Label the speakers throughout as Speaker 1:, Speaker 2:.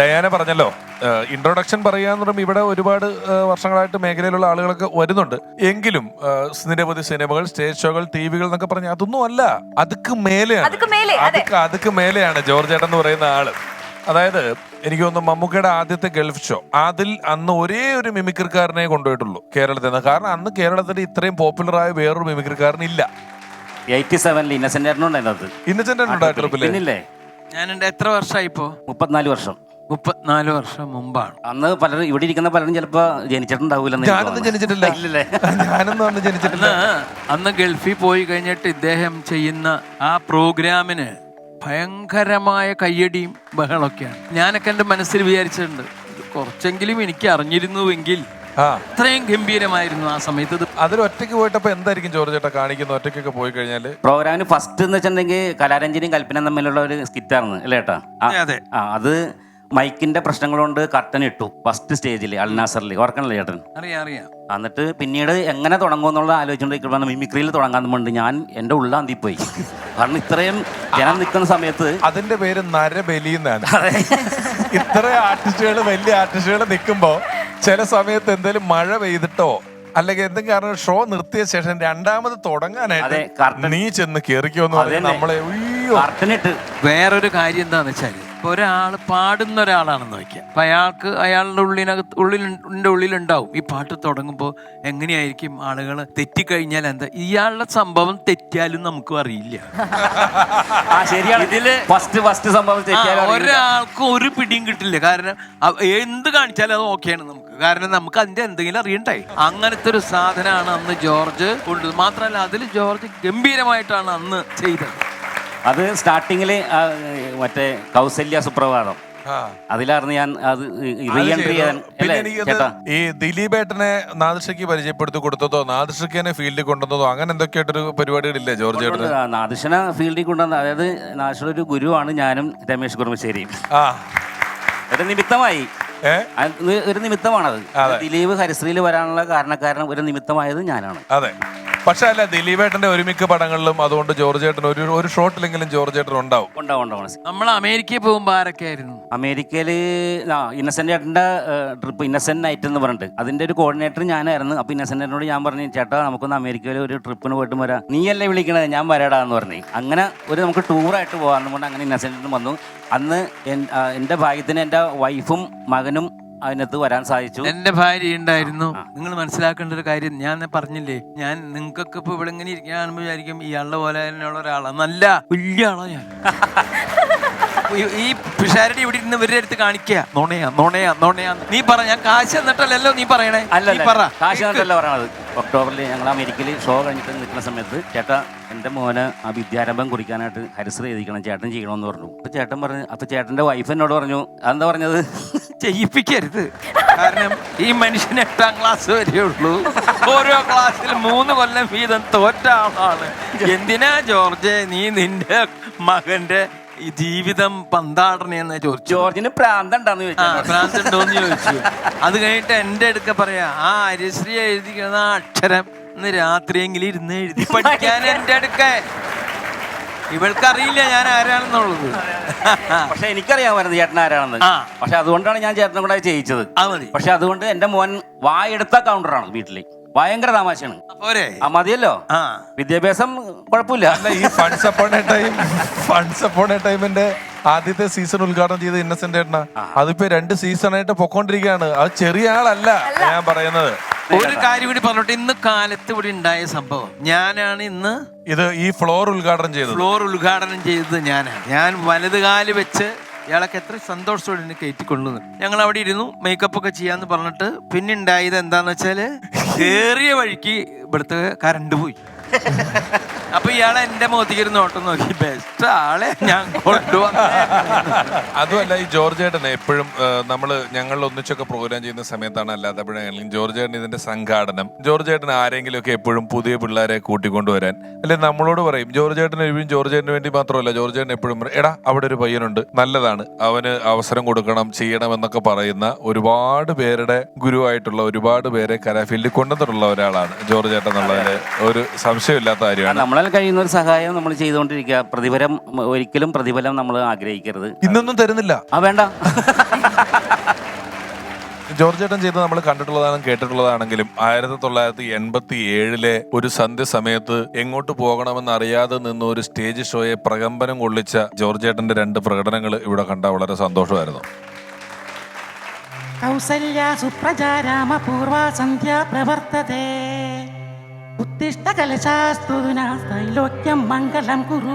Speaker 1: Diana പറഞ്ഞല്ലോ introduction പറയാന്ന് പറയുമ്പോൾ ഇവിടെ ഒരുപാട് വർഷങ്ങളായിട്ട് മേഖലയിലുള്ള ആളുകളൊക്കെ വരുന്നുണ്ട്. എങ്കിലും നിരവധി സിനിമകൾ സ്റ്റേജ് ഷോകൾ ടി വികൾ എന്നൊക്കെ പറഞ്ഞ അതൊന്നും അല്ല. അതുക്ക് മേലെയാണ്.
Speaker 2: അതുക്ക് മേലെ, അതെ.
Speaker 1: അതുക്ക് അതുക്ക് മേലെയാണ് ജോർജ് ഏട്ടൻ എന്ന് പറയുന്ന ആൾ. അതായത് എനിക്ക് തോന്നുന്നു മമ്മൂക്കയുടെ ആദ്യത്തെ ഗൾഫ് ഷോ അതിൽ അന്ന് ഒരേ ഒരു മിമിക്രിക്കാരനെ കൊണ്ടുപോയിട്ടുള്ളൂ കേരളത്തിൽ നിന്ന്. കാരണം അന്ന് കേരളത്തിൽ ഇത്രയും പോപ്പുലറായ വേറൊരു മിമിക്രിക്കാരൻ ഇല്ല.
Speaker 3: എയ്റ്റി സെവനിൽ ഇന്നസെന്റ്
Speaker 1: ഇന്നസെന്റ് ഉണ്ടോ ആ ട്രിപ്പിൽ
Speaker 3: പിന്നില്ലേ?
Speaker 4: ഞാനുണ്ട് എത്ര വർഷമായി ഇപ്പോ
Speaker 3: മുപ്പത്തിനാല് വർഷം.
Speaker 4: മുപ്പത്തിനാല് വർഷം മുമ്പാണ്.
Speaker 3: അന്ന് പലരും ഇവിടെ ഇരിക്കുന്ന പലരും ചിലപ്പോ ജനിച്ചിട്ടുണ്ടാവില്ല
Speaker 1: ഞാനൊന്നും ജനിച്ചിട്ടില്ല.
Speaker 3: ഇല്ലല്ലേ?
Speaker 1: ഞാനൊന്നും അന്ന് ജനിച്ചിട്ടില്ല.
Speaker 4: അന്ന് ഗൾഫിൽ പോയി കഴിഞ്ഞിട്ട് ഇദ്ദേഹം ചെയ്യുന്ന ആ പ്രോഗ്രാമിന് ഭയങ്കരമായ കയ്യടിയും ബഹളമൊക്കെയാണ്. ഞാനൊക്കെ എന്റെ മനസ്സിൽ വിചാരിച്ചിട്ടുണ്ട് കുറച്ചെങ്കിലും എനിക്ക് അറിഞ്ഞിരുന്നുവെങ്കിൽ അത്രയും ഗംഭീരമായിരുന്നു ആ സമയത്ത്.
Speaker 1: അതിൽ ഒറ്റയ്ക്ക് പോയിട്ടപ്പോ എന്തായിരിക്കും ജോർജ് ചേട്ടാ കാണിക്കുന്നത്? ഒറ്റയ്ക്കൊക്കെ പോയി കഴിഞ്ഞാൽ?
Speaker 3: പ്രോഗ്രാമിന് ഫസ്റ്റ് എന്ന് വെച്ചിട്ടുണ്ടെങ്കിൽ കലാരഞ്ജനിയും കൽപ്പന തമ്മിലുള്ള ഒരു സ്കിറ്റ് അല്ലേ അല്ലേട്ടാ
Speaker 4: അത്
Speaker 3: അതെ. മൈക്കിന്റെ പ്രശ്നങ്ങൾ കൊണ്ട് കർട്ടൻ ഇട്ടു ഫസ്റ്റ് സ്റ്റേജിൽ അൽനാസറിൽ ഓർക്കണല്ലേ ചേട്ടൻ?
Speaker 4: അറിയാം അറിയാം.
Speaker 3: എന്നിട്ട് പിന്നീട് എങ്ങനെ തുടങ്ങും എന്നുള്ള ആലോചിച്ചുകൊണ്ടിരിക്കുമ്പോൾ മിമിക്രിയിൽ തുടങ്ങാൻ വേണ്ടി ഞാൻ എന്റെ ഉള്ളാന്തി പോയി. കാരണം ഇത്രയും ജനം നിൽക്കുന്ന സമയത്ത്
Speaker 1: അതിന്റെ പേര് നരബലി എന്നാണ്. ഇത്ര ആർട്ടിസ്റ്റുകൾ വലിയ ആർട്ടിസ്റ്റുകൾ നിൽക്കുമ്പോ ചില സമയത്ത് എന്തെങ്കിലും മഴ പെയ്തിട്ടോ അല്ലെങ്കിൽ എന്തെങ്കിലും കാരണം ഷോ നിർത്തിയ ശേഷം രണ്ടാമത് തുടങ്ങാനായിട്ട് നീ ചെന്ന് കേറിക്കോന്ന്
Speaker 3: പറഞ്ഞാൽ
Speaker 1: നമ്മളെ ഉയ്യോ.
Speaker 3: കർട്ടൻ ഇട്ട്
Speaker 4: വേറൊരു കാര്യം എന്താന്ന് വെച്ചാൽ ഇപ്പൊ ഒരാൾ പാടുന്ന ഒരാളാണെന്ന് വയ്ക്കുക അപ്പൊ അയാൾക്ക് അയാളുടെ ഉള്ളിനകത്ത് ഉള്ളിൽ ഉള്ളിലുണ്ടാവും. ഈ പാട്ട് തുടങ്ങുമ്പോൾ എങ്ങനെയായിരിക്കും ആളുകൾ തെറ്റിക്കഴിഞ്ഞാൽ എന്താ? ഇയാളുടെ സംഭവം തെറ്റിയാലും നമുക്കും അറിയില്ല.
Speaker 3: ശരിയാണ്.
Speaker 4: ഇതിൽ
Speaker 3: ഫസ്റ്റ് ഫസ്റ്റ് സംഭവം
Speaker 4: ഒരാൾക്കും ഒരു പിടിയും കിട്ടില്ല. കാരണം എന്ത് കാണിച്ചാലും അത് ഓക്കെയാണ് നമുക്ക്. കാരണം നമുക്ക് അതിന്റെ എന്തെങ്കിലും അറിയണ്ടായി. അങ്ങനത്തെ ഒരു സാധനമാണ് അന്ന് ജോർജ് കൊണ്ടത് മാത്രമല്ല അതിൽ ജോർജ് ഗംഭീരമായിട്ടാണ് അന്ന് ചെയ്തത്.
Speaker 3: അത് സ്റ്റാർട്ടിങ്ങിൽ മറ്റേ കൗസല്യ സുപ്രഭാതം. അതിലായിരുന്നു ഞാൻ അത്
Speaker 1: റീഎൻട്രി.
Speaker 3: ചെയ്യാൻ
Speaker 1: ഈ ദിലീപേട്ടനെ നാദൃഷയ്ക്ക് പരിചയപ്പെടുത്തി കൊടുത്തതോ നാദൃഷയ്ക്ക് ഫീൽഡിൽ കൊണ്ടുവന്നതോ അങ്ങനെ എന്തൊക്കെയായിട്ടൊരു പരിപാടികളില്ലേ ജോർജ് ചേട്ടന്
Speaker 3: നാദിഷന ഫീൽഡിൽ കൊണ്ടുവന്ന അതായത് നാദിഷയുടെ ഒരു ഗുരുവാണ് ഞാനും രമേശ് കുറുമശ്ശേരിയും. ഒരു നിമിത്തമായി. ഒരു നിമിത്തമാണത്. ദിലീപ് ഹരിശ്രീയിൽ വരാനുള്ള കാരണക്കാരൻ ഒരു നിമിത്തമായത് ഞാനാണ്.
Speaker 1: അതെ. പക്ഷെ അല്ല ദിലീപേട്ടന്റെ ഒരുമിക്ക പടങ്ങളിലും അതുകൊണ്ട് ജോർജ് ഏട്ടൻ ഒരു ഒരു ഷോട്ടിലെങ്കിലും ജോർജ് ഏട്ടൻ ഉണ്ടാവും
Speaker 3: ഉണ്ടാവും ഉണ്ടാവും
Speaker 4: നമ്മൾ അമേരിക്കയിൽ പോകുമ്പോൾ ആരൊക്കെ ആയിരുന്നു?
Speaker 3: അമേരിക്കയിൽ ഇന്നസെന്റ് ചേട്ടന്റെ ട്രിപ്പ് ഇന്നസെന്റ് നൈറ്റ് എന്ന് പറഞ്ഞിട്ട്. അതിന്റെ ഒരു കോർഡിനേറ്റർ ഞാനായിരുന്നു. അപ്പൊ ഇന്നസെന്റ് ചേട്ടനോട് ഞാൻ പറഞ്ഞു ചേട്ടാ നമുക്കൊന്ന് അമേരിക്കയിൽ ഒരു ട്രിപ്പിന് പോയിട്ട് വരാം. നീയല്ലേ വിളിക്കണത്? ഞാൻ വരാടാ എന്ന് പറഞ്ഞു. അങ്ങനെ ഒരു നമുക്ക് ടൂറായിട്ട് പോകാമെന്ന് പറഞ്ഞാൽ അങ്ങനെ ഇന്നസെന്റ് വന്നു. അന്ന് എൻ- എന്റെ ഭാഗ്യത്തിന് എന്റെ വൈഫും മകനും അതിനകത്ത് വരാൻ സാധിച്ചു.
Speaker 4: എന്റെ ഭാര്യ ഉണ്ടായിരുന്നു. നിങ്ങൾ മനസ്സിലാക്കേണ്ട ഒരു കാര്യം ഞാൻ പറഞ്ഞില്ലേ ഞാൻ നിങ്ങൾക്കൊക്കെ ഇപ്പൊ ഇവിടെ ഇങ്ങനെ ഇരിക്കുകയാണെന്ന് വിചാരിക്കും ഇയാളുടെ പോലെ തന്നെയുള്ള ഒരാളാണ് നല്ല വലിയ ആളാ ഞാൻ. ഈ- പിഷാരടി ഇവിടെ ഇരുന്ന് ഇവരുടെ അടുത്ത് കാണിക്കുക. നോണയാ നോണയാ നോണയാ. നീ പറ ഞാൻ കാശ് എന്നിട്ടല്ലല്ലോ നീ പറയണേ. നീ പറ.
Speaker 3: കാശ് കണ്ടല്ലോ പറയണത്. ഒക്ടോബറിൽ ഞങ്ങൾ അമേരിക്കയിൽ ഷോ കഴിഞ്ഞിട്ട് നിൽക്കുന്ന സമയത്ത് ചേട്ടാ എന്റെ മോന് ആ വിദ്യാരംഭം കുറിക്കാനായിട്ട് ഹരിശ്രീ എഴുതിക്കണം ചേട്ടൻ ചെയ്യണമെന്ന് പറഞ്ഞു. അപ്പൊ ചേട്ടൻ പറഞ്ഞു അപ്പൊ ചേട്ടന്റെ വൈഫ് എന്നോട് പറഞ്ഞു അതെന്താ പറഞ്ഞത്?
Speaker 4: ചെയ്യിപ്പിക്കരുത്. കാരണം ഈ മനുഷ്യൻ എട്ടാം ക്ലാസ് വരെ ഉള്ളൂ. ഓരോ ക്ലാസ്സിൽ മൂന്ന് കൊല്ലം വീതം തോറ്റ ആളാണ്. എന്തിനാ ജോർജ്? നീ നിന്റെ മകന്റെ ജീവിതം പന്താടണെന്ന് ചോദിച്ചു
Speaker 3: ജോർജിന് പ്രാന്തണ്ടെന്ന് ചോദിച്ചു
Speaker 4: പ്രാന്തണ്ടോന്ന് ചോദിച്ചു. അത് കഴിഞ്ഞിട്ട് എന്റെ അടുക്ക പറയാ ആ അരിശ്രീ എഴുതിക്കുന്ന അക്ഷരം ഇന്ന് രാത്രിയെങ്കിലും ഇരുന്ന് എഴുതി പഠിക്കാൻ എന്റെ അടുക്ക. ഇവൾക്കറിയില്ല ഞാൻ ആരാണെന്നുള്ളത്.
Speaker 3: പക്ഷെ എനിക്കറിയാമായിരുന്നു ചേട്ടൻ ആരാണെന്ന്. പക്ഷെ അതുകൊണ്ടാണ് ഞാൻ ചേട്ടനെ കൂടെ ചെയ്യിച്ചത്. പക്ഷെ അതുകൊണ്ട് എന്റെ മോൻ വായെടുത്ത കൗണ്ടറാണ് വീട്ടിൽ. ഭയങ്കര തമാശയാണ്.
Speaker 4: പോരെ.
Speaker 3: ആ മതിയല്ലോ.
Speaker 4: ആ.
Speaker 3: വിദ്യാഭ്യാസം കുഴപ്പമില്ല.
Speaker 1: അല്ല ഈ funs upon a time funs upon a ടൈമിന്റെ ആദ്യത്തെ സീസൺ ഉദ്ഘാടനം ചെയ്ത ഇന്നസെന്റ് ഏട്ടന. അതിപ്പോ രണ്ട് സീസൺ ആയിട്ട് പൊക്കോണ്ടിരിക്കുകയാണ്. അത് ചെറിയ ആളല്ല ഞാൻ പറയുന്നത്.
Speaker 4: ഒരു കാര്യം കൂടി പറഞ്ഞോട്ടെ. ഇന്ന് കാലത്ത് ഇവിടെ ഉണ്ടായ സംഭവം. ഞാനാണ് ഇന്ന്
Speaker 1: ഇത് ഈ ഫ്ലോർ ഉദ്ഘാടനം ചെയ്തത്.
Speaker 4: ഫ്ലോർ ഉദ്ഘാടനം ചെയ്തത് ഞാനാണ് ഞാൻ വലത് കാൽ വെച്ച് ഇയാളൊക്കെ എത്ര സന്തോഷത്തോടെ എന്നെ കയറ്റിക്കൊള്ളുന്നു. ഞങ്ങൾ അവിടെ ഇരുന്നു മേക്കപ്പ് ഒക്കെ ചെയ്യാന്ന് പറഞ്ഞിട്ട് പിന്നെ ഉണ്ടായത് എന്താന്ന് വെച്ചാൽ കേറിയ വഴിക്ക് ഇവിടുത്തെ കറണ്ട് പോയി. അപ്പൊ ഇയാൾ എന്റെ മുഖത്തേക്ക് ഒരു നോട്ടം നോക്കി ബെസ്റ്റ് ആളെ ഞാൻ കൊണ്ടുവന്ന.
Speaker 1: അതുമല്ല ഈ ജോർജ് ഏട്ടൻ എപ്പോഴും നമ്മൾ ഞങ്ങൾ ഒന്നിച്ചൊക്കെ പ്രോഗ്രാം ചെയ്യുന്ന സമയത്താണ് അല്ലാതെ ജോർജ് ഏട്ടൻ ഇതിന്റെ സംഘാടനം ജോർജ് ഏട്ടൻ ആരെങ്കിലും ഒക്കെ എപ്പോഴും പുതിയ പിള്ളേരെ കൂട്ടിക്കൊണ്ടുവരാൻ അല്ലെ നമ്മളോട് പറയും ജോർജ് ഏട്ടൻ എഴുതി ജോർജ് ഏട്ടന് വേണ്ടി മാത്രമല്ല ജോർജ് ഏട്ടൻ എപ്പോഴും പറയും എടാ അവിടെ ഒരു പയ്യനുണ്ട് നല്ലതാണ് അവന് അവസരം കൊടുക്കണം ചെയ്യണം എന്നൊക്കെ പറയുന്ന ഒരുപാട് പേരുടെ ഗുരുവായിട്ടുള്ള ഒരുപാട് പേരെ കലാഫീൽഡിൽ കൊണ്ടുവന്നിട്ടുള്ള ഒരാളാണ് ജോർജ് ഏട്ടൻ എന്നുള്ളതിന് ഒരു സംശയമില്ലാത്ത കാര്യമാണ്.
Speaker 3: നമ്മളെ നമ്മളാൽ കഴിയുന്ന ഒരു സഹായം നമ്മൾ ചെയ്തുകൊണ്ടിരിക്കുക. പ്രതിഫലം ഒരിക്കലും പ്രതിഫലം നമ്മൾ ആഗ്രഹിക്കരുത്.
Speaker 1: ഇന്നൊന്നും തരുന്നില്ല.
Speaker 3: ആ വേണ്ട.
Speaker 1: ജോർജ് ഏട്ടൻ ചെയ്ത് നമ്മൾ കണ്ടിട്ടുള്ളതാണെങ്കിലും കേട്ടിട്ടുള്ളതാണെങ്കിലും ആയിരത്തി തൊള്ളായിരത്തി എൺപത്തി ഏഴിലെ ഒരു സന്ധ്യ സമയത്ത് എങ്ങോട്ട് പോകണമെന്ന് അറിയാതെ നിന്ന് ഒരു സ്റ്റേജ് ഷോയെ പ്രകമ്പനം കൊള്ളിച്ച ജോർജ് ഏട്ടന്റെ രണ്ട് പ്രകടനങ്ങൾ ഇവിടെ കണ്ട വളരെ സന്തോഷമായിരുന്നു.
Speaker 2: കൗസല്യ സുപ്രജാ രാമപൂർവാ സന്ധ്യാ പ്രവർത്തത്തെ ഉത്തിഷ്ട കലശാസ്തുന ത്രൈലോക്യം മംഗളം കുരു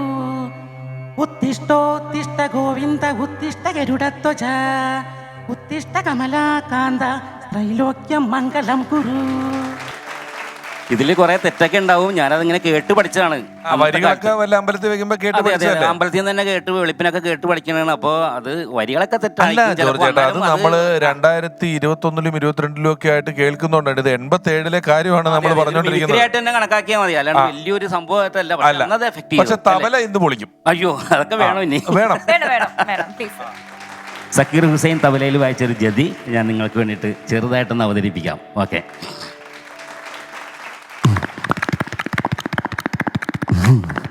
Speaker 2: ഉത്തിഷ്ടോത്തിഷ്ട ഗോവിന്ദ ഉത്തിഷ്ട ഗരുഡത്വജ ഉത്തിഷ്ട കമലാകാന്ത ത്രൈലോക്യം മംഗളം കുരു
Speaker 3: ഇതിൽ കുറെ തെറ്റൊക്കെ ഉണ്ടാവും. ഞാനതിങ്ങനെ കേട്ട് പഠിച്ചതാണ്.
Speaker 1: ആ വരികളൊക്കെ വല്ല അമ്പലത്തിൽ വെക്കുമ്പോ കേട്ട്
Speaker 3: അതെ അതെ
Speaker 1: പഠിച്ചതല്ലേ?
Speaker 3: അമ്പലത്തിൽ നിന്ന് തന്നെ കേട്ട് വെളുപ്പിനൊക്കെ കേട്ട് പഠിക്കണതാണ്. അപ്പൊ അത് വരികളൊക്കെ
Speaker 1: തെറ്റാണ്
Speaker 3: തെറ്റായിരിക്കും
Speaker 1: അത്
Speaker 3: എന്നാലും
Speaker 1: നമ്മൾ രണ്ടായിരത്തി ഇരുപത്തി ഒന്നിലും ഇരുപത്തിരണ്ടിലും ഒക്കെ ആയിട്ട് കേൾക്കുന്നുണ്ടാണ് ഇത് എൺപത്തി ഏഴിലെ കാര്യമാണ് നമ്മൾ
Speaker 3: മിമിക്രി
Speaker 1: പറഞ്ഞുകൊണ്ടിരിക്കുന്നത്
Speaker 3: ആയിട്ട് തന്നെ കണക്കാക്കിയാൽ മതി. അല്ലാണ്ട് വലിയൊരു സംഭവമായിട്ടല്ല. പക്ഷെ
Speaker 1: അല്ല.
Speaker 3: അന്നത് എഫക്ട്
Speaker 1: പക്ഷെ തബല ഇന്ന് പൊളിക്കും.
Speaker 3: അയ്യോ അതൊക്കെ വേണം ഇനി?
Speaker 1: വേണം.
Speaker 5: വേണം വേണം വേണം. പ്ലീസ്
Speaker 3: സക്കീർ ഹുസൈൻ തബലയിൽ വായിച്ചൊരു ജതി ഞാൻ നിങ്ങൾക്ക് വേണ്ടിയിട്ട് ചെറുതായിട്ടൊന്ന് അവതരിപ്പിക്കാം. Okay.
Speaker 5: hmm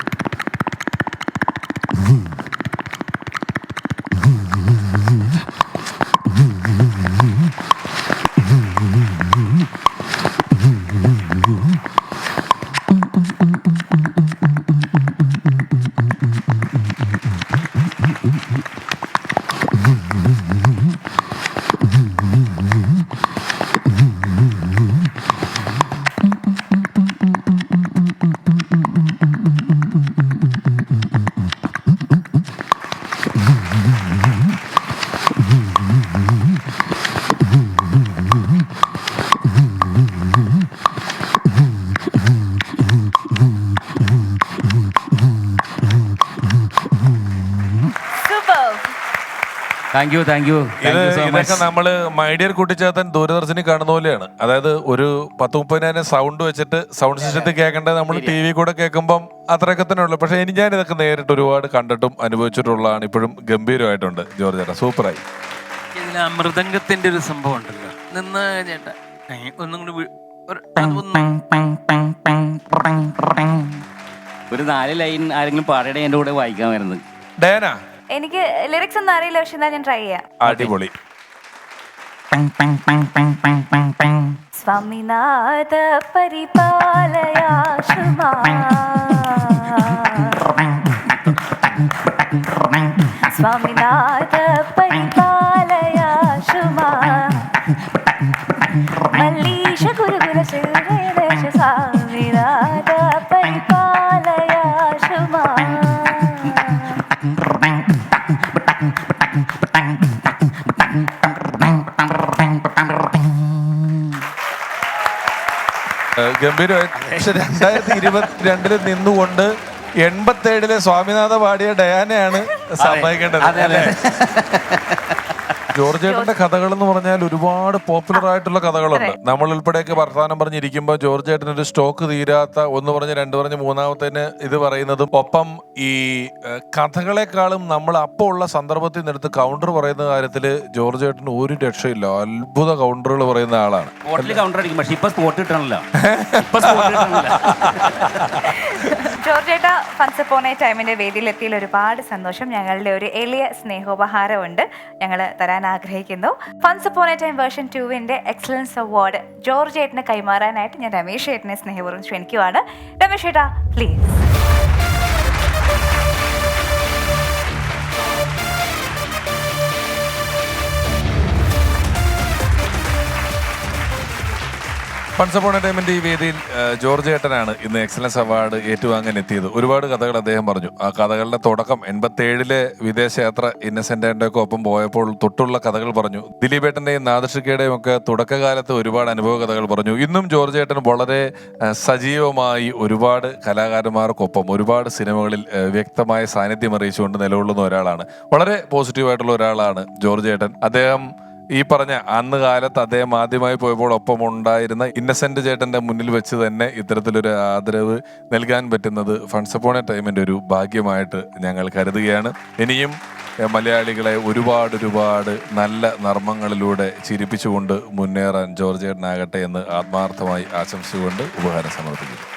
Speaker 3: thank you thank you
Speaker 1: ഇതൊക്കെ നമ്മൾ മൈഡിയർ കുട്ടിച്ചാത്തൻ ദൂരദർശനി കാണുന്ന പോലെയാണ്. അതായത് ഒരു പത്ത് മുപ്പതിനായിരം സൗണ്ട് വെച്ചിട്ട് സൗണ്ട് സിസ്റ്റത്തിൽ കേൾക്കേണ്ടത് നമ്മൾ ടി വി കൂടെ കേൾക്കുമ്പം അത്രയൊക്കെ തന്നെ ഉള്ളു. പക്ഷെ ഇനി ഞാൻ ഇതൊക്കെ നേരിട്ട് ഒരുപാട് കണ്ടിട്ടും അനുഭവിച്ചിട്ടുള്ളതാണ് ഇപ്പോഴും ഗംഭീരമായിട്ടുണ്ട് ജോർജ് ചേട്ടാ. സൂപ്പറായി.
Speaker 4: ഇതിൽ ആ മൃദംഗത്തിന്റെ ഒരു സംഭവം ഉണ്ടല്ലോ. നിന്ന് ചേട്ടാ ഒന്നും കൂടി ഒരു-
Speaker 3: നാല് ലൈൻ ആരെങ്കിലും പാടയുടെ എന്റെ കൂടെ വായിക്കാൻ വരുന്നത്.
Speaker 1: ഡയന?
Speaker 5: എനിക്ക് ലിറിക്സ് ഒന്നും അറിയില്ല പക്ഷെ എന്നാ ഞാൻ ട്രൈ ചെയ്യാം.
Speaker 1: അടിപൊളി.
Speaker 5: സ്വാമിനാഥ പരിപാലയാശുമാ. സ്വാമിനാഥ
Speaker 1: ഗംഭീരമായി പക്ഷെ രണ്ടായിരത്തി ഇരുപത്തിരണ്ടിൽ നിന്നുകൊണ്ട് എൺപത്തേഴിലെ സ്വാമിനാഥ പാടിയ ഡയാനയാണ് സമ്മതിക്കേണ്ടത്
Speaker 3: അതെ, അതെ.
Speaker 1: ജോർജ് ഏട്ടന്റെ കഥകൾ എന്ന് പറഞ്ഞാൽ ഒരുപാട് പോപ്പുലർ ആയിട്ടുള്ള കഥകളുണ്ട്. നമ്മൾ ഉൾപ്പെടെയൊക്കെ വർത്തമാനം പറഞ്ഞിരിക്കുമ്പോൾ ജോർജ് ഏട്ടൻ ഒരു സ്റ്റോക്ക് തീരാത്ത ഒന്ന് പറഞ്ഞ് രണ്ട് പറഞ്ഞ് മൂന്നാമത്തേന് ഇത് പറയുന്നതും ഒപ്പം ഈ കഥകളെക്കാളും നമ്മൾ അപ്പോൾ ഉള്ള സന്ദർഭത്തിൽ നിന്നെടുത്ത് കൗണ്ടർ പറയുന്ന കാര്യത്തിൽ ജോർജ് ഏട്ടന് ഒരു രക്ഷയില്ല. അത്ഭുത കൗണ്ടറുകൾ പറയുന്ന ആളാണ്.
Speaker 3: കൗണ്ടർ അടിക്കും. പക്ഷെ ഇപ്പൊ സ്പോട്ട് കിട്ടണല്ലോ. ഇപ്പൊ സ്പോട്ട് കിട്ടണില്ല
Speaker 5: ജോർജ് ഏട്ട ഫൺസ് ടൈമിന്റെ വേദിയിലെത്തിയതിൽ ഒരുപാട് സന്തോഷം. ഞങ്ങളുടെ ഒരു എളിയ സ്നേഹോപഹാരമുണ്ട്. ഞങ്ങൾ തരാൻ ആഗ്രഹിക്കുന്നു. Funs upon a time version ടുവിന്റെ എക്സലൻസ് അവാർഡ് ജോർജ് കൈമാറാനായിട്ട് ഞാൻ രമേശ് ഏട്ടനെ സ്നേഹപൂർവം ക്ഷണിക്കുവാണ്. രമേശ് ഏട്ടാ പ്ലീസ്
Speaker 1: ഫൺസ് അപ്പോൺ ടൈമിന്റെ ഈ വേദിയിൽ ജോർജ് ഏട്ടനാണ് ഇന്ന് എക്സലൻസ് അവാർഡ് ഏറ്റുവാങ്ങാൻ എത്തിയത്. ഒരുപാട് കഥകൾ അദ്ദേഹം പറഞ്ഞു. ആ കഥകളുടെ തുടക്കം എൺപത്തേഴിലെ വിദേശയാത്ര ഇന്നസെന്റ് ഒക്കെ ഒപ്പം പോയപ്പോൾ തൊട്ടുള്ള കഥകൾ പറഞ്ഞു. ദിലീപേട്ടന്റെയും നാദൃഷിക്കയുടെയും ഒക്കെ തുടക്കകാലത്ത് ഒരുപാട് അനുഭവ കഥകൾ പറഞ്ഞു. ഇന്നും ജോർജ് ഏട്ടൻ വളരെ സജീവമായി ഒരുപാട് കലാകാരന്മാർക്കൊപ്പം ഒരുപാട് സിനിമകളിൽ വ്യക്തമായ സാന്നിധ്യം അറിയിച്ചുകൊണ്ട് നിലകൊള്ളുന്ന ഒരാളാണ്. വളരെ പോസിറ്റീവായിട്ടുള്ള ഒരാളാണ് ജോർജ് ഏട്ടൻ. അദ്ദേഹം ഈ പറഞ്ഞ അന്ന് കാലത്ത് അദ്ദേഹം ആദ്യമായി പോയപ്പോൾ ഒപ്പം ഉണ്ടായിരുന്ന ഇന്നസെന്റ് ചേട്ടന്റെ മുന്നിൽ വെച്ച് തന്നെ ഇത്തരത്തിലൊരു ആദരവ് നൽകാൻ പറ്റുന്നത് ഫൺസ് അപ്പോൺ എ ടൈമിന്റെ ഒരു ഭാഗ്യമായിട്ട് ഞങ്ങൾ കരുതുകയാണ്. ഇനിയും മലയാളികളെ ഒരുപാട് ഒരുപാട് നല്ല നർമ്മങ്ങളിലൂടെ ചിരിപ്പിച്ചുകൊണ്ട് മുന്നേറാൻ ജോർജ് ചേട്ടനാകട്ടെ എന്ന് ആത്മാർത്ഥമായി ആശംസിച്ചുകൊണ്ട് ഉപഹാരം സമർപ്പിക്കുന്നു.